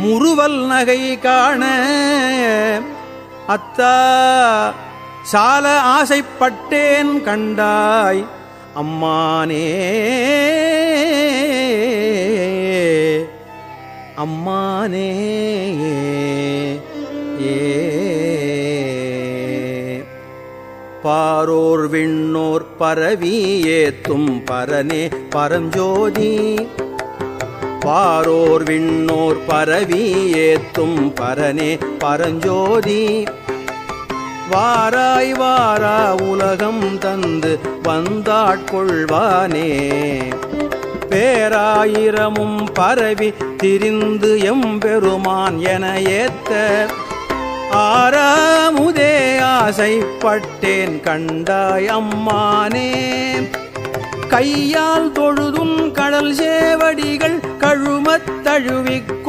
முறுவல் நகை காண. அத்தா சால ஆசைப்பட்டேன் கண்டாய் அம்மானே. அம்மானே. ஏ. பாரோர் விண்ணோர் பரவி ஏத்தும் பரனே பரஞ்சோதி. பாரோர் விண்ணோர் பரவி ஏத்தும் பரனே பரஞ்சோதி. வாராய் வாரா உலகம் தந்து வந்தாட்கொள்வானே பேராயிரமும் பரவி திரிந்து எம்பெருமான் என ஏத்த. ஆறாமுதே ஆசைப்பட்டேன் கண்டாய் அம்மானே. கையால் தொழுதும் olho e